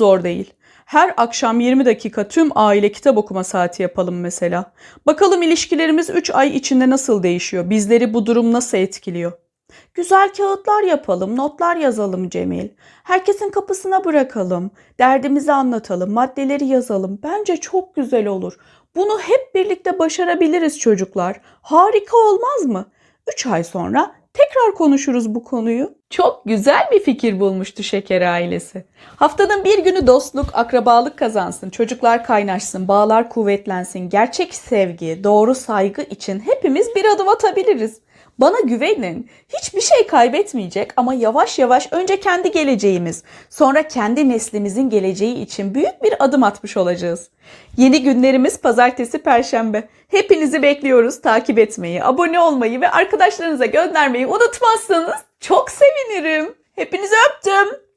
zor değil. Her akşam 20 dakika tüm aile kitap okuma saati yapalım mesela. Bakalım ilişkilerimiz 3 ay içinde nasıl değişiyor? Bizleri bu durum nasıl etkiliyor? Güzel kağıtlar yapalım, notlar yazalım Cemil. Herkesin kapısına bırakalım. Derdimizi anlatalım, maddeleri yazalım. Bence çok güzel olur. Bunu hep birlikte başarabiliriz çocuklar. Harika olmaz mı? 3 ay sonra tekrar konuşuruz bu konuyu. Çok güzel bir fikir bulmuştu Şeker ailesi. Haftanın bir günü dostluk, akrabalık kazansın, çocuklar kaynaşsın, bağlar kuvvetlensin, gerçek sevgi, doğru saygı için hepimiz bir adım atabiliriz. Bana güvenin. Hiçbir şey kaybetmeyecek ama yavaş yavaş önce kendi geleceğimiz, sonra kendi neslimizin geleceği için büyük bir adım atmış olacağız. Yeni günlerimiz pazartesi, perşembe. Hepinizi bekliyoruz. Takip etmeyi, abone olmayı ve arkadaşlarınıza göndermeyi unutmazsanız çok sevinirim. Hepinizi öptüm.